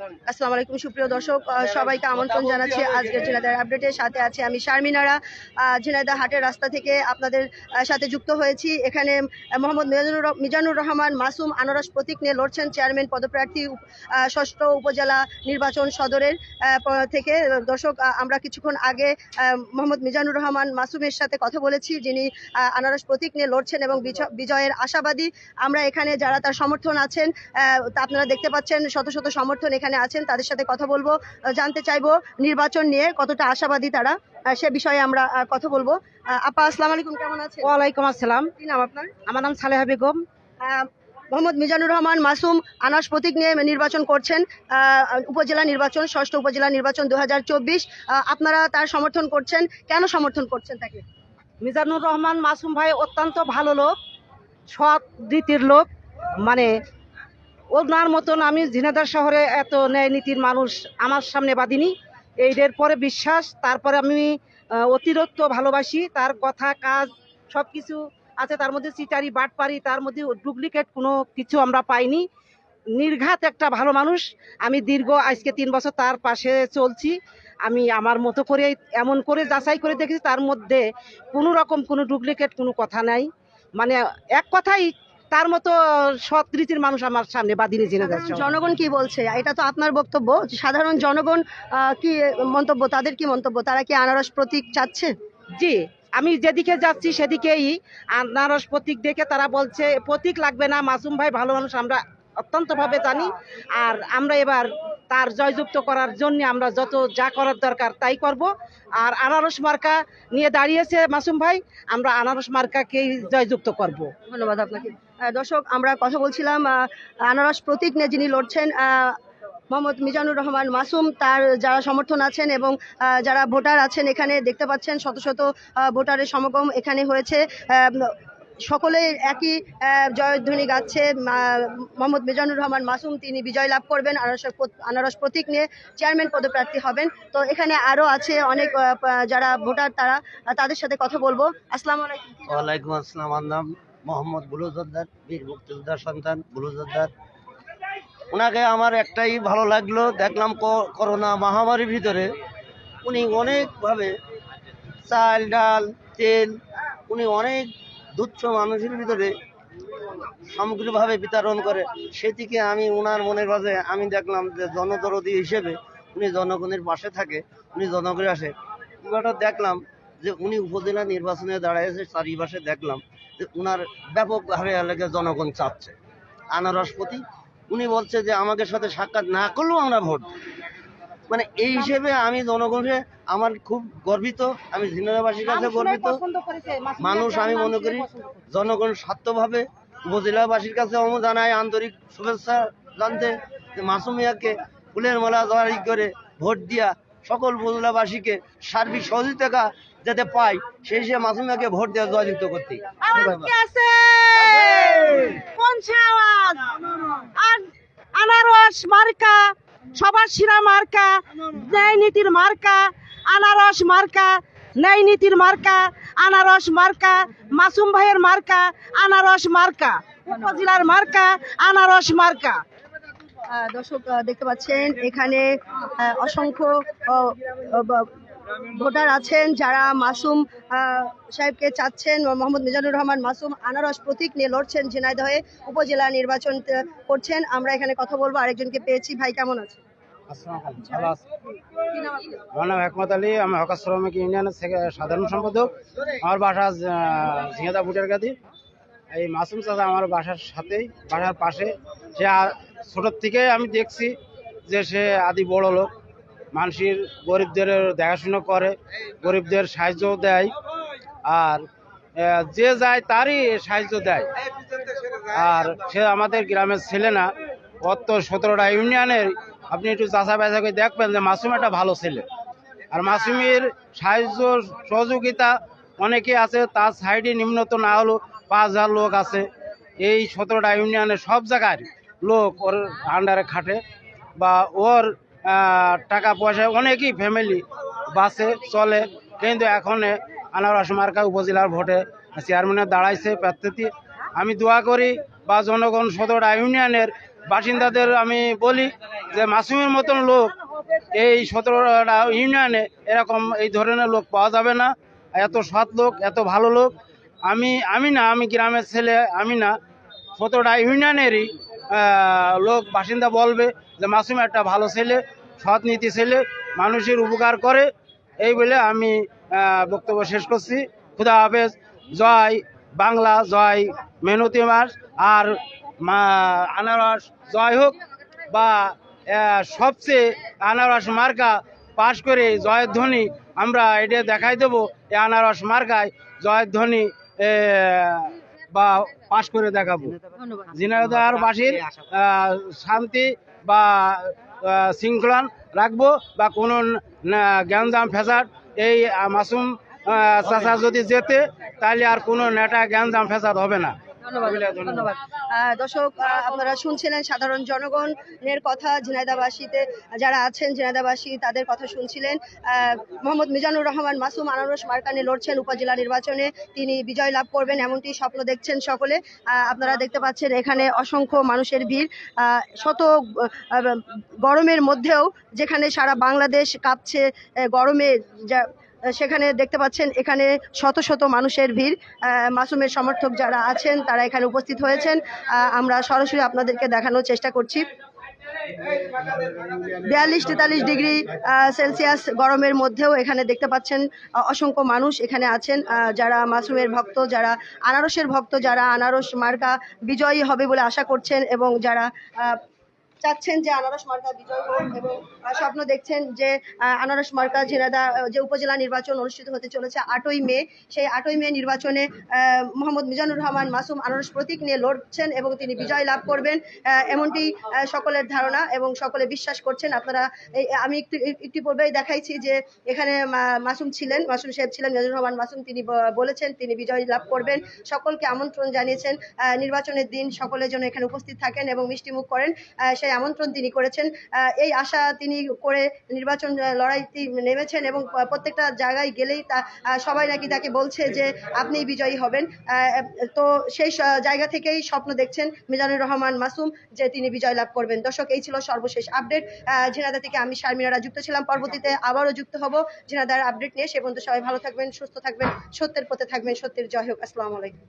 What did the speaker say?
আসসালামু আলাইকুম সুপ্রিয় দর্শক সবাইকে আমন্ত্রণ জানাচ্ছি আজকের ঝিনাইদার আপডেটের সাথে আছে আমি শারমিনারা। আহ, হাটের রাস্তা থেকে আপনাদের সাথে যুক্ত হয়েছি। এখানে মোহাম্মদ মিজানুর রহমান মাসুম আনারস প্রতীক নিয়ে লড়ছেন চেয়ারম্যান পদপ্রার্থী ষষ্ঠ উপজেলা নির্বাচন সদরের থেকে। দর্শক আমরা কিছুক্ষণ আগে মোহাম্মদ মিজানুর রহমান মাসুমের সাথে কথা বলেছি। যিনি আনারস প্রতীক নিয়ে লড়ছেন এবং বিজ- বিজয়ের আশাবাদী। আমরা এখানে যারা তার সমর্থন আছেন তা আপনারা দেখতে পাচ্ছেন শত শত সমর্থন এখানে আছেন তাদের সাথে কথা বলব জানতে চাইব নির্বাচন নিয়ে কতটা আশাবাদী তারা সে বিষয়ে আমরা কথা বলব। আপা আসসালামু আলাইকুম কেমন আছেন? ওয়ালাইকুম আসসালাম। কি নাম আপনার? আমার নাম সালেহা বেগম। মোহাম্মদ মিজানুর রহমান মাসুম আনাস প্রতীক নিয়ে নির্বাচন করছেন উপজেলা নির্বাচন ষষ্ঠ উপজেলা নির্বাচন দু হাজার চব্বিশ। আপনারা তার সমর্থন করছেন কেন সমর্থন করছেন তাকে? মিজানুর রহমান মাসুম ভাই অত্যন্ত ভালো লোক সৎ রীতির লোক মানে ওনার মতন আমি ঝিনাদার শহরে এত ন্যায় নীতির মানুষ আমার সামনে বাঁধিনি। এইদের পরে বিশ্বাস, তারপরে আমি অতিরিক্ত ভালোবাসি, তার কথা, কাজ সব কিছু আছে। তার মধ্যে চিটারি বাটপারি, তার মধ্যে ডুপ্লিকেট কোনো কিছু আমরা পাইনি। নির্ঘাত একটা ভালো মানুষ। আমি দীর্ঘ আজকে তিন বছর তার পাশে চলছি। আমি আমার মতো করে এমন করে যাচাই করে দেখেছি, তার মধ্যে কোনো রকম কোনো ডুপ্লিকেট কোনো কথা নাই। মানে এক কথাই তার মতো সৎ রীতির মানুষ আমার সামনে বাদিনী জেনে সাধারণ যাচ্ছে। জনগণ কি বলছে? এটা তো আপনার বক্তব্য। সাধারণ জনগণ কি মন্তব্য তাদের কি মন্তব্য? তারা কি আনারস প্রতীক চাচ্ছে? জি আমি যেদিকে যাচ্ছি সেদিকেই আনারস প্রতীক দেখে তারা বলছে প্রতীক লাগবে না মাসুম ভাই ভালো মানুষ আমরা অত্যন্তভাবে জানি। আর আমরা এবার তার জয়যুক্ত করার জন্য আমরা যত যা করার দরকার তাই করব। আর আনারস মার্কা নিয়ে দাঁড়িয়েছে মাসুম ভাই আমরা আনারস মার্কাকেই জয়যুক্ত করব। ধন্যবাদ আপনাকে। দর্শক, আমরা কথা বলছিলাম আনারস প্রতীক নিয়ে যিনি লড়ছেন মোহাম্মদ মিজানুর রহমান মাসুম, তার যারা সমর্থন আছেন এবং যারা ভোটার আছেন এখানে দেখতে পাচ্ছেন, শত শত ভোটারের সমাগম এখানে হয়েছে। সকলে একই জয়ধ্বনি গাচ্ছে মোহাম্মদ মিজানুর রহমান মাসুম, তিনি বিজয় লাভ করবেন, আনারস আনারস প্রতীক নিয়ে চেয়ারম্যান পদপ্রার্থী হবেন। তো এখানে আরও আছে অনেক যারা ভোটার, তারা, তাদের সাথে কথা বলব। আসসালামু আলাইকুম। আসসালাম মোহাম্মদ বুলুজদ্দার বীর মুক্তিযোদ্ধার সন্তান বুলুজোদ্দার ওনাকে আমার একটাই ভালো লাগল, দেখলাম করোনা মহামারীর ভিতরে উনি অনেকভাবে চাল, ডাল, তেল, উনি অনেক দুচ্ছ মানুষের ভিতরে সামগ্রিকভাবে বিতরণ করে। সেদিকে আমি ওনার মনের মাঝে আমি দেখলাম যে জনদরদি হিসেবে উনি জনগণের পাশে থাকে, উনি জনগণের আসে। দেখলাম যে উনি উপজেলা নির্বাচনে দাঁড়াইছে চারিপাশে দেখলাম। উনার ব্যাপকভাবে এলাকায় জনগণ চাচ্ছে আনারসপতি উনি বলছে যে আমাদের সাথে সাক্ষাৎ না করলেও আমরা ভোট মানে এই হিসেবে আমি জনগণে আমার খুব গর্বিত আমি ঝিনাবাসীর কাছে গর্বিত। মানুষ আমি মনে করি জনগণ স্বার্থভাবে উপজেলাবাসীর কাছে জানাই আন্তরিক শুভেচ্ছা জানতে যে মাসুমিয়াকে ফুলের মালা জড়াই করে ভোট দিয়া সকল উপজেলাবাসীকে সার্বিক সহযোগিতা যাতে পাই সেই হিসেবে মাসুমিয়াকে ভোট দেওয়া জয়যুক্ত করতে। আনারস মার্কা সবার শিরা মার্কা ন্যায় নীতির মার্কা আনারস মার্কা ন্যায় নীতির মার্কা আনারস মার্কা মাসুম ভাইয়ের মার্কা আনারস মার্কা উপজেলার মার্কা আনারস মার্কা। দর্শক দেখতে পাচ্ছেন এখানে অসংখ্য ভোটার আছেন যারা মাসুম সাহেবকে চাচ্ছেন মোহাম্মদ মিজানুর রহমান মাসুম আনারস প্রতীক নিয়ে লড়ছেন ঝিনাইদহে উপজেলা নির্বাচন করছেন। আমরা এখানে কথা বলব আরেকজনকে পেয়েছি। ভাই কেমন আছে? ভালো আমার নাম হেকমত আলী আমি হকার শ্রমিক ইউনিয়নের সাধারণ সম্পাদক। আমার বাসা ঝিঙাদা বুটের গাদি। এই মাসুম চাচা আমার বাসার সাথেই বাসার পাশে। সে ছোটোর থেকে আমি দেখছি যে সে আদি বড় লোক। মানুষের গরিবদের দেখাশুনো করে, গরিবদের সাহায্য দেয় আর যে যায় তারই সাহায্য দেয়। আর সে আমাদের গ্রামের ছেলে না অত সতেরোটা ইউনিয়নের, আপনি একটু চাষা বাসা করে দেখবেন যে মাসুম একটা ভালো ছেলে। আর মাসুমের সাহায্য সহযোগিতা অনেকে আছে, তার সাইডে নিম্নত না হলেও পাঁচ হাজার লোক আছে। এই সতেরোটা ইউনিয়নের সব জায়গায় লোক ওর আন্ডারে খাটে বা ওর টাকা পয়সা অনেকই ফ্যামিলি বাসে চলে। কিন্তু এখন আনারস মার্কা উপজেলার ভোটে চেয়ারম্যানে দাঁড়াইছে প্রার্থী আমি দোয়া করি বা জনগণ সতেরোটা ইউনিয়নের বাসিন্দাদের আমি বলি যে মাসুমের মতন লোক এই সতেরোটা ইউনিয়নে এরকম এই ধরনের লোক পাওয়া যাবে না। এত সৎ লোক, এত ভালো লোক। আমি আমি না, আমি গ্রামের ছেলে, আমি না। সতেরোটা ইউনিয়নেরই লোক বাসিন্দা বলবে যে, মাসুম একটা ভালো ছেলে, সৎ নীতি ছেলে, মানুষের উপকার করে। এই বলে আমি বক্তব্য শেষ করছি। খুদা হাফেজ। জয় বাংলা, জয় মেহনতি মাস। আর আনারস, জয় হোক বা সবচেয়ে আনারস মার্কা পাশ করে জয়ের ধ্বনি আমরা এটা দেখাই দেবো। এই আনারস মার্কায় জয়ের ধ্বনি বা পাশ করে দেখাবো। জিনাদারবাসীর বাসির শান্তি বা শৃঙ্খলান রাখব বা কোনো জ্ঞানদাম ফেসাদ, এই মাসুম চাষা যদি যেতে তাহলে আর কোনো নেটা জ্ঞানদাম ফেসাদ হবে না। ধন্যবাদ ধন্যবাদ। দর্শক আপনারা শুনছিলেন সাধারণ জনগণের কথা ঝিনাইদাবাসীতে যারা আছেন ঝিনাইদাবাসী তাদের কথা শুনছিলেন। মোহাম্মদ মিজানুর রহমান মাসুম আনারস মার্কানে লড়ছেন উপজেলা নির্বাচনে। তিনি বিজয় লাভ করবেন এমনটি স্বপ্ন দেখছেন সকলে। আপনারা দেখতে পাচ্ছেন এখানে অসংখ্য মানুষের ভিড়। শত গরমের মধ্যেও যেখানে সারা বাংলাদেশ কাঁপছে গরমে যা সেখানে দেখতে পাচ্ছেন এখানে শত শত মানুষের ভিড়। মাসুমের সমর্থক যারা আছেন, তারা এখানে উপস্থিত হয়েছেন। আমরা সরাসরি আপনাদেরকে দেখানোর চেষ্টা করছি। বিয়াল্লিশ তেতাল্লিশ ডিগ্রি সেলসিয়াস গরমের মধ্যেও এখানে দেখতে পাচ্ছেন অসংখ্য মানুষ এখানে আছেন। যারা মাসুমের ভক্ত, যারা আনারসের ভক্ত, যারা আনারস মার্কা বিজয়ী হবে বলে আশা করছেন এবং যারা চাচ্ছেন যে আনারস মার্কা বিজয় হোক এবং স্বপ্ন দেখছেন যে আনারস মার্কা ঝিনাদা যে উপজেলা নির্বাচন অনুষ্ঠিত হতে চলেছে আটই মে সেই আটই মে নির্বাচনে মোহাম্মদ মিজানুর রহমান মাসুম আনারস প্রতীক নিয়ে লড়ছেন এবং তিনি বিজয় লাভ করবেন এমনটি সকলের ধারণা এবং সকলে বিশ্বাস করছেন। আপনারা আমি একটু একটু পূর্বেই দেখাইছি যে এখানে মাসুম ছিলেন মাসুম সাহেব ছিলেন মিজানুর রহমান মাসুম তিনি বলেছেন তিনি বিজয় লাভ করবেন। সকলকে আমন্ত্রণ জানিয়েছেন নির্বাচনের দিন সকলের জন্য এখানে উপস্থিত থাকেন এবং মিষ্টিমুখ করেন। আহ, সেই আমন্ত্রণ তিনি করেছেন। এই আশা তিনি করে নির্বাচন আহ, লড়াইতে নেমেছেন এবং প্রত্যেকটা জায়গায় গেলেই তা সবাই নাকি তাকে বলছে যে আপনিই বিজয়ী হবেন। তো সেই জায়গা থেকেই স্বপ্ন দেখছেন মিজানুর রহমান মাসুম যে তিনি বিজয় লাভ করবেন। দর্শক এই ছিল সর্বশেষ আপডেট। ঝিনাদা থেকে আমি শারমিনারা যুক্ত ছিলাম। পরবর্তীতে আবারও যুক্ত হব ঝিনাদার আপডেট নিয়ে। সে পর্যন্ত সবাই ভালো থাকবেন সুস্থ থাকবেন সত্যের পথে থাকবেন। সত্যের জয় হোক। আসসালামু আলাইকুম।